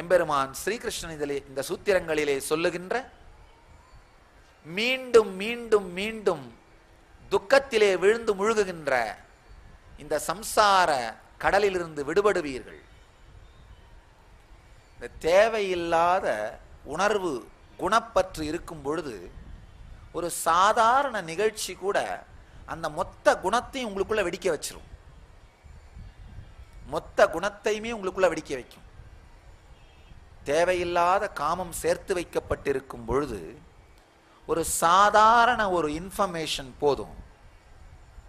எம்பெருமான் ஸ்ரீகிருஷ்ணன் இதிலே இந்த சூத்திரங்களிலே சொல்லுகின்ற மீண்டும் மீண்டும் மீண்டும் துக்கத்திலே விழுந்து முழுகுகின்ற இந்த சம்சார கடலிலிருந்து விடுபடுவீர்கள். இந்த தேவையில்லாத உணர்வு குணப்பற்று இருக்கும் பொழுது ஒரு சாதாரண நிகழ்ச்சி கூட அந்த மொத்த குணத்தையும் உங்களுக்குள்ள வெடிக்க வச்சிரும். மொத்த குணத்தையுமே உங்களுக்குள்ள வெடிக்க வைக்கும். தேவையில்லாத காமம் சேர்த்து வைக்கப்பட்டிருக்கும் பொழுது ஒரு சாதாரண ஒரு இன்ஃபர்மேஷன் போதும்.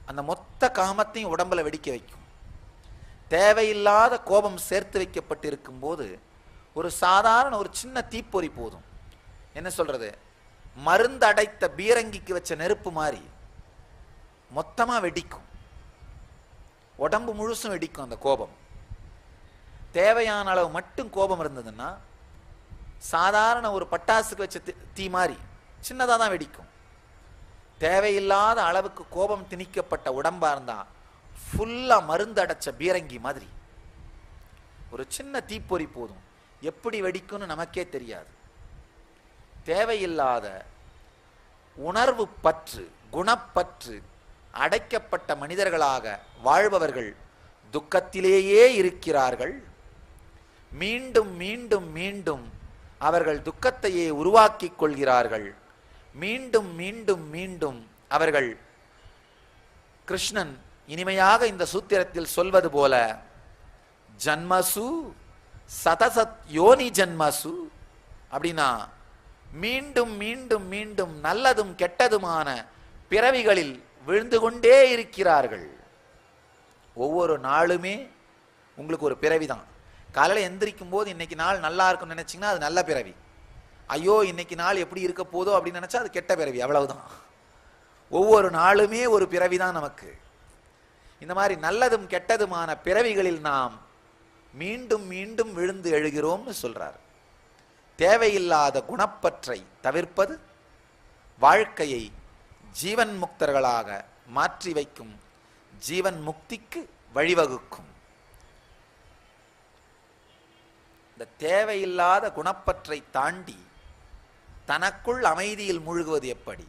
அந்த மொத்த காமத்தையும் உடம்புல வெடிக்க வைக்கும். தேவையில்லாத கோபம் சேர்த்து வைக்கப்பட்டிருக்கும் போது ஒரு சாதாரண ஒரு சின்ன தீப்பொறி போதும். என்ன சொல்கிறது மருந்து அடைத்த பீரங்கிக்கு வச்ச நெருப்பு மாதிரி மொத்தமாக வெடிக்கும். உடம்பு முழுசும் வெடிக்கும் அந்த கோபம். தேவையான அளவு மட்டும் கோபம் இருந்ததுன்னா சாதாரண ஒரு பட்டாசுக்கு வச்ச தீ- மாதிரி சின்னதாக தான் வெடிக்கும். தேவையில்லாத அளவுக்கு கோபம் திணிக்கப்பட்ட உடம்பா இருந்தால் ஃபுல்லா மருந்து அடைச்ச பீரங்கி மாதிரி. ஒரு சின்ன தீப்பொறி போதும். எப்படி வெடிக்கும்னு நமக்கே தெரியாது. தேவையில்லாத உணர்வு பற்று குணப்பற்று அடைக்கப்பட்ட மனிதர்களாக வாழ்பவர்கள் துக்கத்திலேயே இருக்கிறார்கள். மீண்டும் மீண்டும் மீண்டும் அவர்கள் துக்கத்தையே உருவாக்கிக் கொள்கிறார்கள். மீண்டும் மீண்டும் மீண்டும் அவர்கள் கிருஷ்ணன் இனிமையாக இந்த சூத்திரத்தில் சொல்வது போல ஜன்மசு சதசத் யோனி ஜன்மசு அப்படின்னா மீண்டும் மீண்டும் மீண்டும் நல்லதும் கெட்டதுமான பிறவிகளில் விழுந்து கொண்டே இருக்கிறார்கள். ஒவ்வொரு நாளுமே உங்களுக்கு ஒரு பிறவிதான். காலையில் எந்திரிக்கும் போது இன்னைக்கு நாள் நல்லா இருக்கும்னு நினச்சிங்கன்னா அது நல்ல பிறவி. ஐயோ இன்னைக்கு நாள் எப்படி இருக்க போதோ அப்படின்னு நினச்சா அது கெட்ட பிறவி அவ்வளவுதான். ஒவ்வொரு நாளுமே ஒரு பிறவி தான் நமக்கு. இந்த மாதிரி நல்லதும் கெட்டதுமான பிறவிகளில் நாம் மீண்டும் மீண்டும் விழுந்து எழுகிறோம்னு சொல்றார். தேவையில்லாத குணப்பற்றை தவிர்ப்பது வாழ்க்கையை ஜீவன் முக்தர்களாக மாற்றி வைக்கும் ஜீவன் முக்திக்கு வழிவகுக்கும். இந்த தேவையில்லாத குணப்பற்றை தாண்டி தனக்குள் அமைதியில் மூழ்குவது எப்படி?